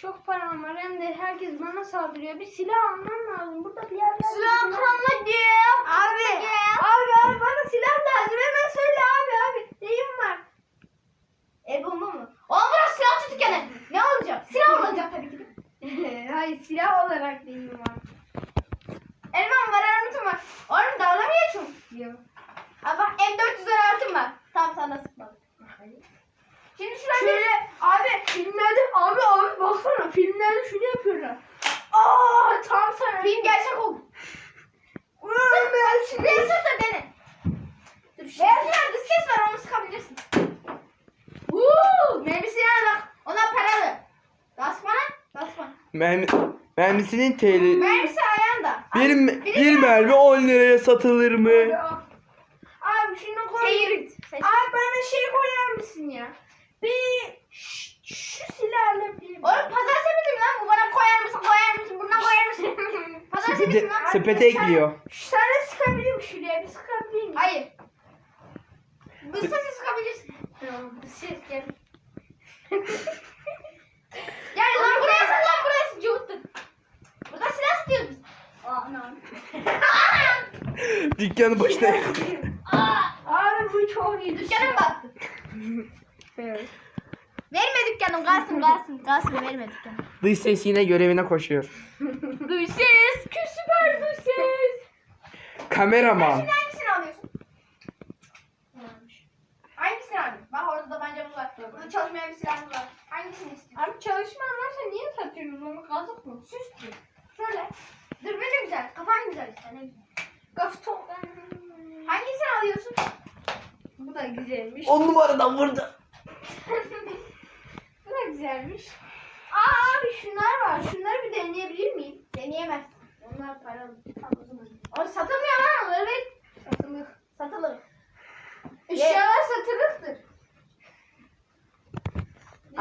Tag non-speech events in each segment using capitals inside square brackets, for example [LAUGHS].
çok param var hem de herkes bana saldırıyor. Bir silah almam lazım. Burada bir yerlerde Silah kırılma diye. Abi, abi abi bana silah lazım. Hemen söyle abi abi. Neyim var? El bomba mı? Oğlum burası silahçı dükkanı. Ne alacak? Silah alacak tabii ki. [LAUGHS] Hayır silah olarak neyim var? Elmam var, armutum var. Oğlum dalga mı geçiyorsun? Yok. Abi bak M400 artım var. Tamam sana. Şimdi şuraya bir... Şöyle abi filmlerde abi abi baksana filmlerde şunu yapıyorlar. Aa tam sana. Film gerçek oldu. Sık ben şimdi. Bir sık da dene. Beyaz yerde ses var onu sıkabilirsin. Uuu. Mermisini al bak. Ona paralı. Basma lan. Basma. Mermi, mermisinin TL. Mermisi ayağında. Bir, bir mermi 10 liraya satılır mı? Abi şunu koy. Seyir. Abi bana şey koyar mısın ya? Bir şu, şu silahla bir. Oğlum pazar sepeti mi lan? Bu bana koyar mısın? Koyar mısın? Buradan koyar mısın? [LAUGHS] pazar sepeti mi lan? sepete ekliyor. Şu tane sıkabilir miyim şuraya? Bir sıkabilir miyim? Hayır. Bu sesi sıkabilirsin. Bir ses gel. [LAUGHS] Gel lan buraya sık lan buraya sık. Cıvıttın. Burada silah sıkıyoruz biz. Anam. [LAUGHS] Dükkanı başına Aa, Abi bu çok iyi. dükkanım battı. Evet. Verme dükkanım kalsın kalsın. Kalsın verme dükkanım. Dış ses yine görevine koşuyor. Duy ses. Süper duy ses. Kameraman. Şimdi hangisini alıyorsun? Hangisini alıyorsun? Bak orada tabancamız var. Burada çalışmayan bir silahımız var. Hangisini istiyorsun? Abi çalışman varsa niye satıyorsunuz onu kazık mı? Süs diyor. Şöyle. Dur böyle güzel. Kafan güzel işte. Ne güzel. Gaf çok. Hangisini alıyorsun? Bu da güzelmiş. 10 numaradan vurdu. Güzelmiş. Aa abi şunlar var. Şunları bir deneyebilir miyim? Deneyemez. Onlar paralı. O satılmıyor lan. Onları ver. Satılık. Satılır. Eşyalar satılıktır.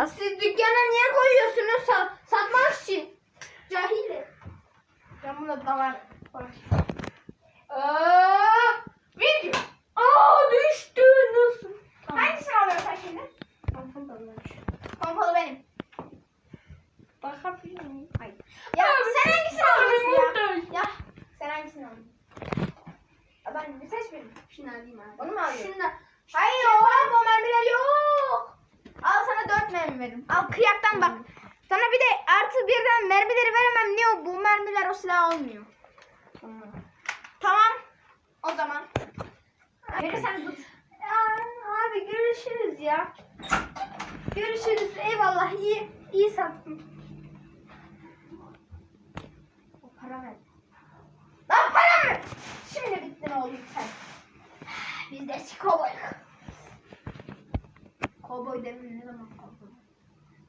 Siz dükkana niye koyuyorsunuz? Sa- satmak için. Cahille. Ben buna davar. Aa, Video. aa düştü. Nasıl? Hangisini alıyorsun sen şimdi? Pompalı benim. Bakabilir miyim? Hayır. Ya Abi, sen hangisini abi, alıyorsun ya? buradayım. Ya sen hangisini alıyorsun? Ya ben bir seç birini. Şunu alayım abi. Onu mu alıyorsun? Şundan. Hayır o o mermiler yok. Al sana dört mermi veririm. Al kıyaktan bak. Sana bir de artı birden mermileri veremem. Niye o bu mermiler o silah olmuyor? Tamam. O zaman. Verirsen dur. Abi görüşürüz ya. Görüşürüz. Eyvallah. İyi iyi sattın. O para ver. Lan para mı? Şimdi bittin oğlum sen. Biz de kovboyuk. Kovboy demin ne zaman kovboy?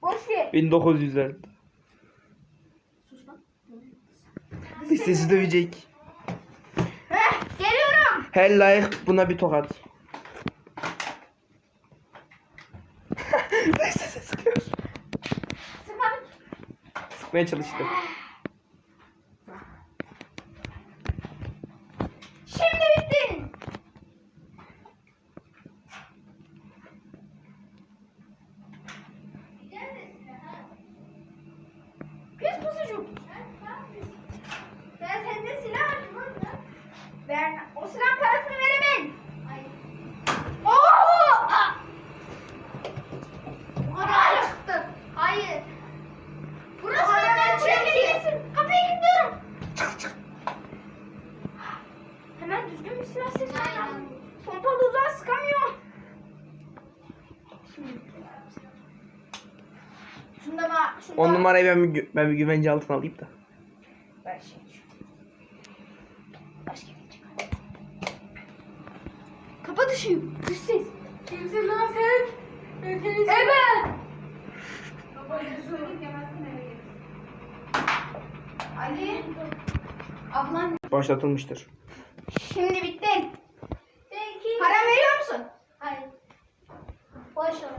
Boş ver. 1900'ler. Sus lan. Dış sesi dövecek. Heh, geliyorum. Her like buna bir tokat. [LAUGHS] Sıkmaya çalıştı. Şimdi bittin. Pis pusucu. Ben sende silah aldım lan. Ver. O silah parasını veremem. Hayır. Oo! Ah! Oraya çıktı. Hayır. Burası benden çekilsin. Kapıyı kilitliyorum. Hemen düzgün bir silah seçmem lazım. Pompalı uzağa sıkamıyor. Şunda bak. Şunda 10 numarayı ben bir, gü- ben bir güvence altına alayım da. Ver şimdi. Dış ses. Kimsin lan sen? Evet. Evet. Ali. Ablan. Başlatılmıştır. Şimdi bittin. Peki. Para veriyor musun? Hayır. Boş ver.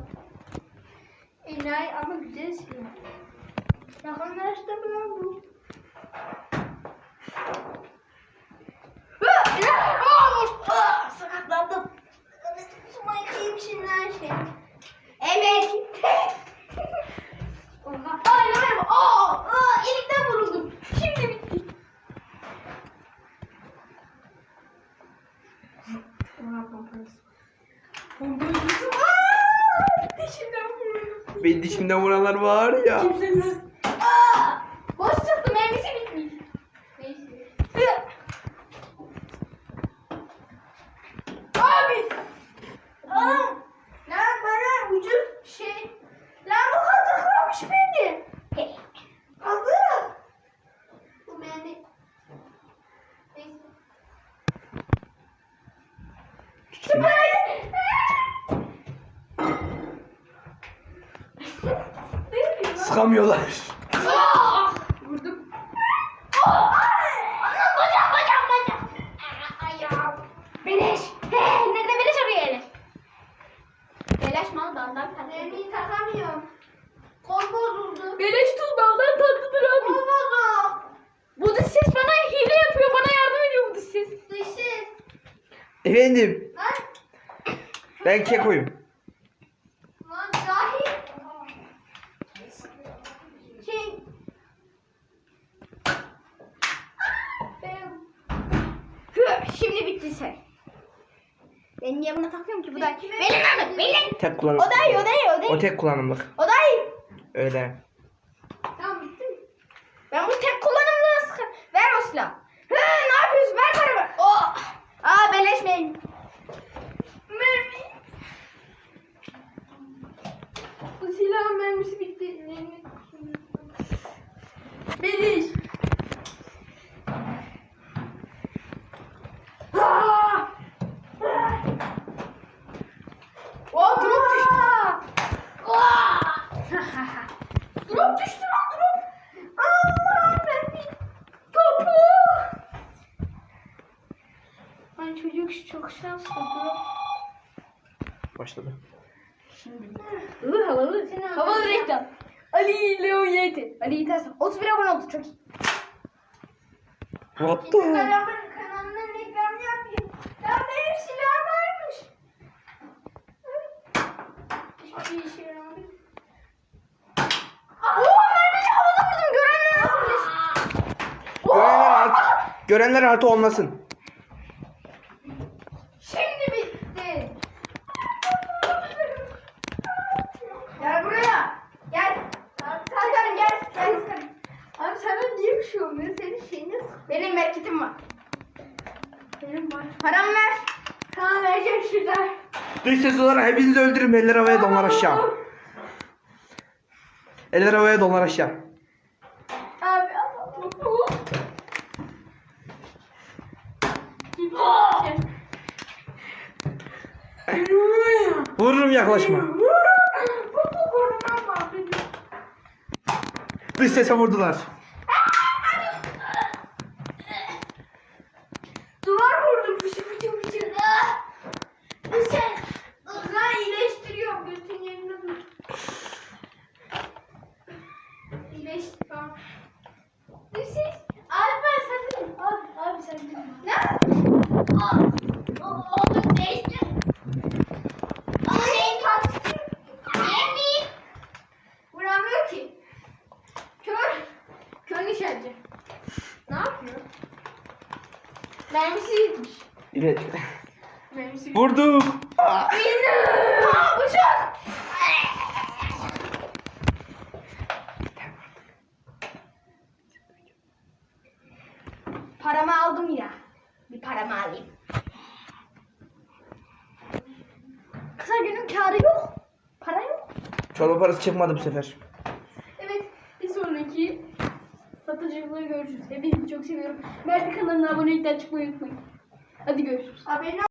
İnayi ama güzel silah. Yakınlaştı mı lan bu? Aa, Sakatlandım benim şimdi her şey. Evet. [LAUGHS] Oha. Ay ne Aa, aa, ilikten vuruldum. Şimdi bitti. Oha pompalısın. Pompalısın. Aa, dişimden vuruldum. Benim dişimden vuranlar var ya. Kimsenin Surprise! Sıkamıyorlar. Ah! Vurdum. Anam bacağım bacağım bacağım. Ayağım. Beleş. He, nerede beleş arıyor hele? Beleş mal daldan Mermiyi takamıyorum. Kol bozuldu. Beleş tuz baldan tatlıdır abi. Kol bozuk. Bu dış ses bana hile yapıyor. Bana yardım ediyor bu dış ses. Efendim. Ben kekoyum. Lan. Şey. Hı, Şimdi bitti sen. Ben niye buna takıyorum ki bu da? Benim abi benim. Tek kullanım. O da iyi o da iyi o da iyi. O tek kullanımlık. O da iyi. Öyle. Tamam bitti mi? Ben bu tek kullanımlı sıkı. Ver o silahı. Hı, ne yapıyorsun? Ver paramı. Oh. Aa beleşmeyin. Mermi. Bu silahın mermisi bitti. Beleş. Aa! Oh drop düştü. [LAUGHS] Drop düştü lan drop. Allah mermi. Topu. Ay çocuk çok şanslı. Başladı. Havalı havalı. Havalı reklam. Ali Leo Yeti. Ali yetersin. 31 abone oldu çok iyi. What the? Kanalın kanalının reklamını yapayım. Ya benim silahım varmış. Hiçbir işe yaramadı. Oo mermici havada vurdum. Görenler nasıl bilir? Görenler artı, görenler artı olmasın. Şimdi bitti. Gel buraya. Gel. Sıkarım gel. Gel sıkarım. Abi sana niye bir şey olmuyor? Senin şeyin nasıl? Benim merketim var. Benim var. Paramı ver. Sana vereceğim şuradan. Dış ses olarak hepinizi öldürürüm. Eller havaya donlar aşağı. Eller havaya donlar aşağı. Abi. Vururum yaklaşma. Dış sese vurdular. Tamam. Siz Abi ben sen de. Abi, abi sen de. Ne? Aa, o, oğlum değiştir. Ama neyin kaçtı? Yemin. Vuramıyor ki. Kör. Kör nişancı. Ne yapıyor? Mermisi gitmiş. Evet. Mermisi Vurdum. Aa bıçak. Paramı aldım ya. Bir paramı alayım. Kısa günün kârı yok. Para yok. Çorba parası çıkmadı bu sefer. Evet, bir sonraki satıcılığı görüşürüz. Hepinizi çok seviyorum. Mert'in kanalına abonelikten çıkmayı unutmayın. Hadi görüşürüz. Haberin